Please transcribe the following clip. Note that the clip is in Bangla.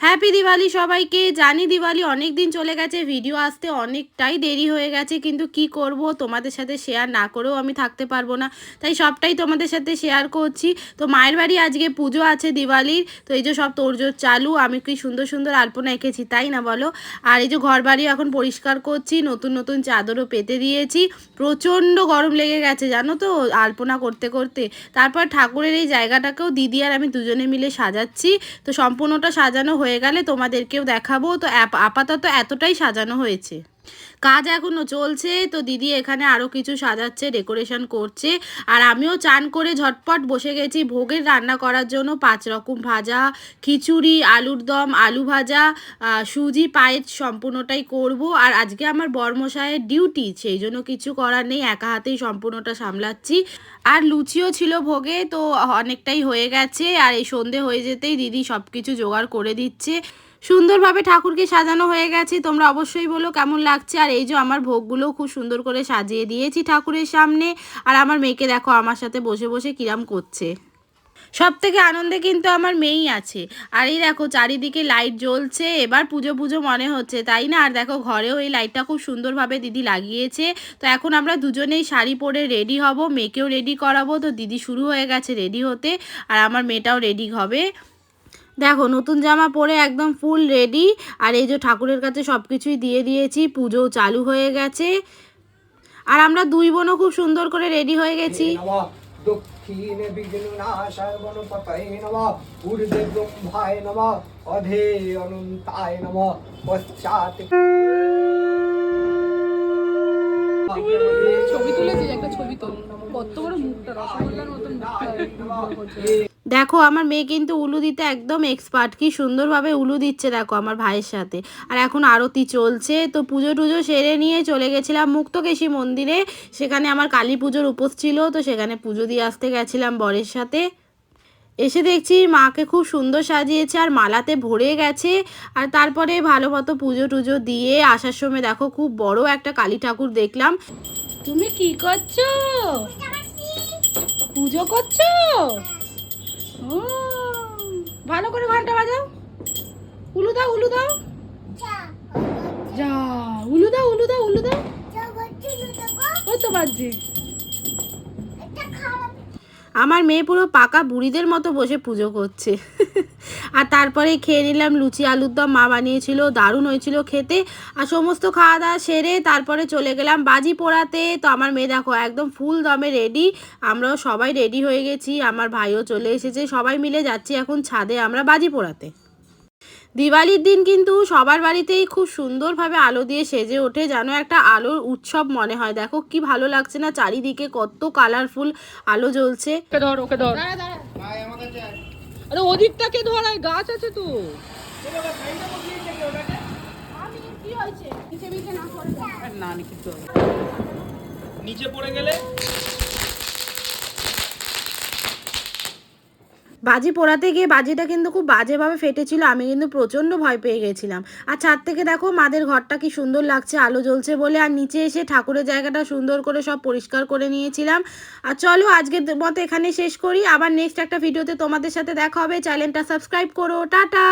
হ্যাপি দিওয়ালি সবাইকে। জানি দিওয়ালি অনেক দিন চলে গেছে ভিডিও আসতে অনেকটাই দেরি হয়ে গেছে, কিন্তু কি করব? তোমাদের সাথে শেয়ার না করেও আমি থাকতে পারব না। তাই সবটাই তোমাদের সাথে শেয়ার করছি। তো মায়ের বাড়ি আজকে পুজো আছে দিওয়ালির তো এই যে সব তোরজোর চালু, আমি কি সুন্দর সুন্দর আলপনা এঁকেছি, তাই না বলো? আর এই যে ঘর বাড়ি এখন পরিষ্কার করছি, নতুন নতুন চাদরও পেতে দিয়েছি। প্রচণ্ড গরম লেগে গেছে, জানো তো, আলপনা করতে করতে। তারপর ঠাকুরের এই জায়গাটাকেও দিদি আর আমি দুজনে মিলে সাজাচ্ছি। তো সম্পূর্ণটা সাজানো হয়ে গেলে তোমাদেরকেও দেখাবো। তো আপ- আপাতত এতটাই সাজানো হয়েছে। কাজ এখনও চলছে, তো দিদি এখানে আরও কিছু সাজাচ্ছে ডেকোরেশন করছে। আর আমিও চান করে ঝটপট বসে গেছি ভোগের রান্না করার জন্য। পাঁচ রকম ভাজা, খিচুড়ি, আলুর দম, আলু ভাজা সুজি, পায়েস সম্পূর্ণটাই করব। আর আজকে আমার বর্মশায়ের ডিউটি, সেই জন্য কিছু করার নেই, একা হাতেই সম্পূর্ণটা সামলাচ্ছি। আর লুচিও ছিল ভোগে, তো অনেকটাই হয়ে গেছে। আর এই সন্ধে হয়ে যেতেই দিদি সব কিছু জোগাড় করে দিচ্ছে। সুন্দরভাবে ঠাকুরকে সাজানো হয়ে গেছে। তোমরা অবশ্যই বলো কেমন লাগছে। আর এই যে আমার ভোগগুলো খুব সুন্দর করে সাজিয়ে দিয়েছি ঠাকুরের সামনে। আর আমার মেয়েকে দেখো, আমার সাথে বসে বসে কিরাম করছে। সব থেকে আনন্দে কিন্তু আমার মেয়েই আছে। আর এই দেখো, চারিদিকে লাইট জ্বলছে। এবার পুজো পুজো মনে হচ্ছে, তাই না? আর দেখো, ঘরেও এই লাইটটা খুব সুন্দরভাবে দিদি লাগিয়েছে। তো এখন আমরা দুজনেই শাড়ি পরে রেডি হব, মেয়েকেও রেডি করাবো। তো দিদি শুরু হয়ে গেছে রেডি হতে। আর আমার মেয়েটাও রেডি হবে। দেখো নতুন জামা পরে একদম ফুল রেডি আর এই যে ঠাকুরের কাছে সব কিছুই দিয়ে দিয়েছি পুজো চালু হয়ে গেছে। আর আমরা দুই বোনও খুব সুন্দর করে রেডি হয়ে গেছি। নমঃ। দক্ষিণে গণপতয়ে নমঃ। ঊর্ধ্বে ব্রহ্মায় নমঃ। অধে অনন্তায় নমঃ। পশ্চাতে ছবি তুলেছিস একটা ছবি তোল। কত বড় মুখটা রসগোল্লার মতন দেখো, আমার মেয়ে কিন্তু উলু দিতে একদম এক্সপার্ট কি সুন্দরভাবে উলু দিচ্ছে দেখো আমার ভাইয়ের সাথে। আর এখন আরতি চলছে, তো পুজো টুজো সেরে নিয়ে চলে গেছিলাম মুক্তকেশী মন্দিরে। সেখানে আমার কালী পুজোর উপোস ছিল, তো সেখানে পুজো দিয়ে আসতে গেছিলাম বরের সাথে। এসে দেখছি মাকে খুব সুন্দর সাজিয়েছে, আর মালাতে ভরে গেছে। আর তারপরে ভালো মতো পুজো টুজো দিয়ে আসার সময় দেখো খুব বড় একটা কালী ঠাকুর দেখলাম। তুমি কি করছ? পুজো করছ? ভালো করে ঘণ্টা বাজাও। উলু দাও উলু দাও। যা উলু দাও উলু দাও উলু দাও। ওই তো বাজছে। আমার মেয়ে পুরো পাকা বুড়িদের মতো বসে পুজো করছে। আর তারপরে খেয়ে নিলাম লুচি আলুর দম মা বানিয়েছিল দারুণ হয়েছিল খেতে। আর সমস্ত খাওয়া দাওয়া সেরে তারপরে চলে গেলাম বাজি পোড়াতে। তো আমার মেয়ে দেখো একদম ফুল দমে রেডি আমরাও সবাই রেডি হয়ে গেছি। আমার ভাইও চলে এসেছে। সবাই মিলে যাচ্ছি এখন ছাদে আমরা বাজি পোড়াতে। দিওয়ালির দিন কিন্তু সবার বাড়িতেই খুব সুন্দরভাবে আলো দিয়ে সেজে ওঠে যেন একটা আলোর উৎসব মনে হয়। দেখো কি ভালো লাগছে না চারিদিকে কত কালারফুল আলো জ্বলছে। ওকে ধর ওকে ধর। আরে ওদিকটাকে কে আর গাছ আছে তো। না না কিছু নিচে পড়ে গেলে বাজি পোড়াতে গিয়ে বাজিটা কিন্তু খুব বাজেভাবে ফেটেছিল, আমি কিন্তু প্রচণ্ড ভয় পেয়ে গেছিলাম। আর ছাদ থেকে দেখো, মাদের ঘরটা কি সুন্দর লাগছে, আলো জ্বলছে বলে। আর নিচে এসে ঠাকুরের জায়গাটা সুন্দর করে সব পরিষ্কার করে নিয়েছিলাম। আর চলো, আজকের মতো এখানে শেষ করি। আবার নেক্সট একটা ভিডিওতে তোমাদের সাথে দেখা হবে। চ্যানেলটা সাবস্ক্রাইব করো। টাটা!